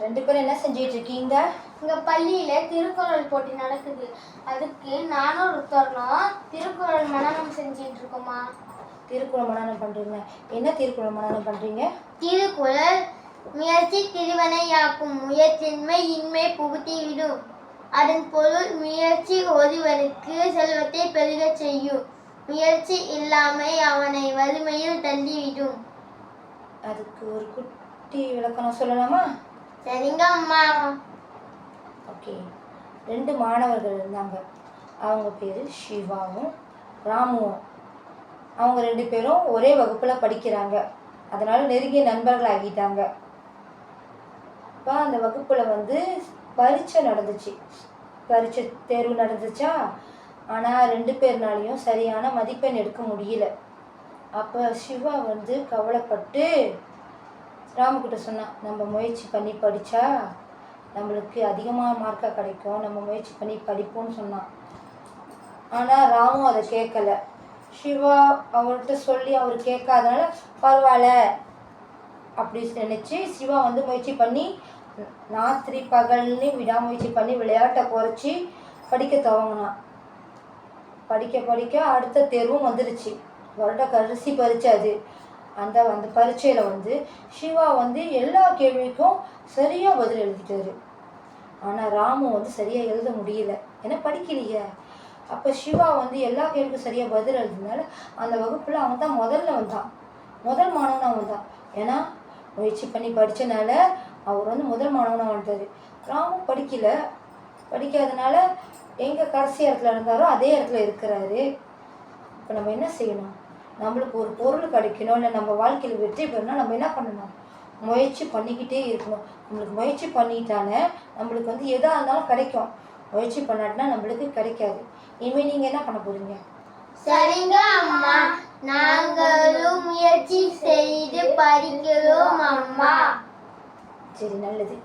ரெண்டு பேரும் என்ன செஞ்சிட்டு இருக்கீங்க இங்க பள்ளியில திருக்குறள் போட்டி நடக்குது. அதுக்கு நானும் ருத்தரனும் திருக்குறள் மனனம் செஞ்சிட்டு இருக்கோமா திருக்குறள் மனனம் பண்றீங்க. என்ன திருக்குறள் மனனம் பண்றீங்க? திருக்குறள் முயற்சி திருவனையாக்கும். முயற்சின்மை இன்மை புகுத்தி விடும். அதன் பொருள் முயற்சி ஒருவனுக்கு செல்வத்தை பெருகச் செய்யும். முயற்சி இல்லாமை அவனை வறுமையில் தள்ளிவிடும். அதுக்கு ஒரு குட்டி விளக்கணம் சொல்லலாமா? சரிங்க அம்மா. ஓகே. ரெண்டு மாணவர்கள் இருந்தாங்க. அவங்க பேர் சிவாவும் ராமுவும். அவங்க ரெண்டு பேரும் ஒரே வகுப்பில் படிக்கிறாங்க. அதனால் நெருங்கிய நண்பர்கள் ஆகிட்டாங்க. இப்போ அந்த வகுப்பில் வந்து பரீட்சை நடந்துச்சு. பரீட்சை தேர்வு நடந்துச்சா? ஆனால் ரெண்டு பேர்னாலையும் சரியான மதிப்பெண் எடுக்க முடியல. அப்போ சிவா வந்து கவலைப்பட்டு ராமுக்கிட்ட சொன்னான் நம்ம முயற்சி பண்ணி படித்தா நம்மளுக்கு அதிகமாக மார்க்காக கிடைக்கும். நம்ம முயற்சி பண்ணி படிப்போம்னு சொன்னான் ஆனால் ராமு அதை கேட்கல சிவா அவர்கிட்ட சொல்லி அவர் கேட்காதனால பரவாயில்ல. அப்படி நினச்சி சிவா வந்து முயற்சி பண்ணி ராத்திரி பகல்னு விடாமுயற்சி பண்ணி விளையாட்டை குறைச்சி படிக்க துவங்கினான் படிக்க படிக்க அடுத்த தேர்வும் வந்துருச்சு. வருட கடைசி பரீட்சை அது. அந்த அந்த பரீட்சையில் வந்து சிவா வந்து எல்லா கேள்விக்கும் சரியாக பதில் எழுதிட்டாரு. ஆனால் ராமு வந்து சரியாக எழுத முடியல. ஏன்னா படிக்கலையே? அப்போ சிவா வந்து எல்லா கேள்விக்கும் சரியாக பதில் எழுதினால அந்த வகுப்பில் அவன் தான் முதல்ல வந்தான். முதல் மாணவனாக தான் ஏன்னா முயற்சி பண்ணி படித்தனால அவர் வந்து முதல் மாணவனாக வந்துட்டார் ராமு படிக்கல. படிக்காதனால எங்கே கடைசி இடத்துல இருந்தாரோ அதே இடத்துல இருக்கிறாரு. இப்போ நம்ம என்ன செய்யணும்? நம்மளுக்கு ஒரு பொருள் கிடைக்கணும் இல்லை நம்ம வாழ்க்கையில் வெற்றி பெறணும் நம்ம என்ன பண்ணணும்? முயற்சி பண்ணிக்கிட்டே இருக்கணும். நம்மளுக்கு முயற்சி பண்ணிட்டானே நம்மளுக்கு வந்து எதாக இருந்தாலும் கிடைக்கும். முயற்சி பண்ணாட்டினா நம்மளுக்கு கிடைக்காது. இனிமேல் நீங்கள் என்ன பண்ண போகிறீங்க சரிங்க அம்மா. நாங்களும் முயற்சி செய்து படிக்கிறோம் அம்மா. சரி நல்லது.